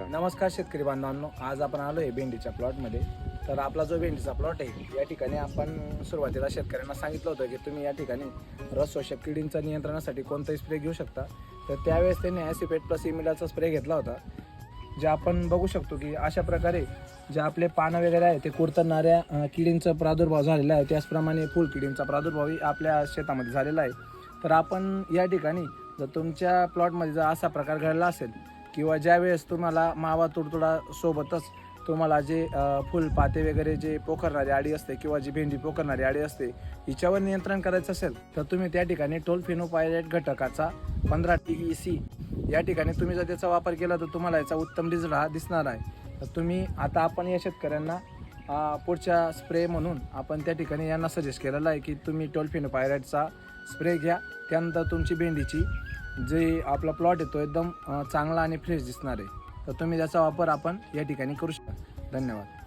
नमस्कार शेतकरी बांधवांनो आज आपण आलो आहे भेंडीच्या प्लॉटमध्ये तर आपला जो भेंडीचा प्लॉट आहे या ठिकाणी आपण सुरुवातीला शेतकऱ्यांना सांगितलं होतं की तुम्ही या ठिकाणी रस शोषक किडींच्या नियंत्रणासाठी कोणताही स्प्रे घेऊ शकता. तर त्यावेळेस त्यांनी ॲसिपेट प्लस इमिलाचा स्प्रे घेतला होता. जे आपण बघू शकतो की अशा प्रकारे जे आपले पानं वगैरे आहे ते कुरतणाऱ्या किडींचा प्रादुर्भाव झालेला आहे. त्याचप्रमाणे फुल किडींचा प्रादुर्भावही आपल्या शेतामध्ये झालेला आहे. तर आपण या ठिकाणी जर तुमच्या प्लॉटमध्ये जर असा प्रकार घडला असेल किंवा ज्या वेळेस तुम्हाला मावा तुडतुडा सोबतच तुम्हाला जे फुलपाते वगैरे जे पोखरणारी आडी असते किंवा जी भेंडी पोखरणारी आडी असते हिच्यावर नियंत्रण करायचं असेल तर तुम्ही त्या ठिकाणी टोलफिनोपायलेट घटकाचा पंधरा टी ई सी या ठिकाणी तुम्ही जर त्याचा वापर केला तर तुम्हाला याचा उत्तम रिझल्ट हा दिसणार आहे. तर तुम्ही आता आपण या शेतकऱ्यांना पुढच्या स्प्रे म्हणून आपण त्या ठिकाणी यांना सजेस्ट केलेलं आहे की तुम्ही टोलफिनोपायरेटचा स्प्रे घ्या. त्यानंतर तुमची भेंडीची जे आपला प्लॉट आहे तो एकदम चांगला आणि फ्रेश दिसणार आहे. तर तुम्ही त्याचा वापर आपण या ठिकाणी करू शकता. धन्यवाद.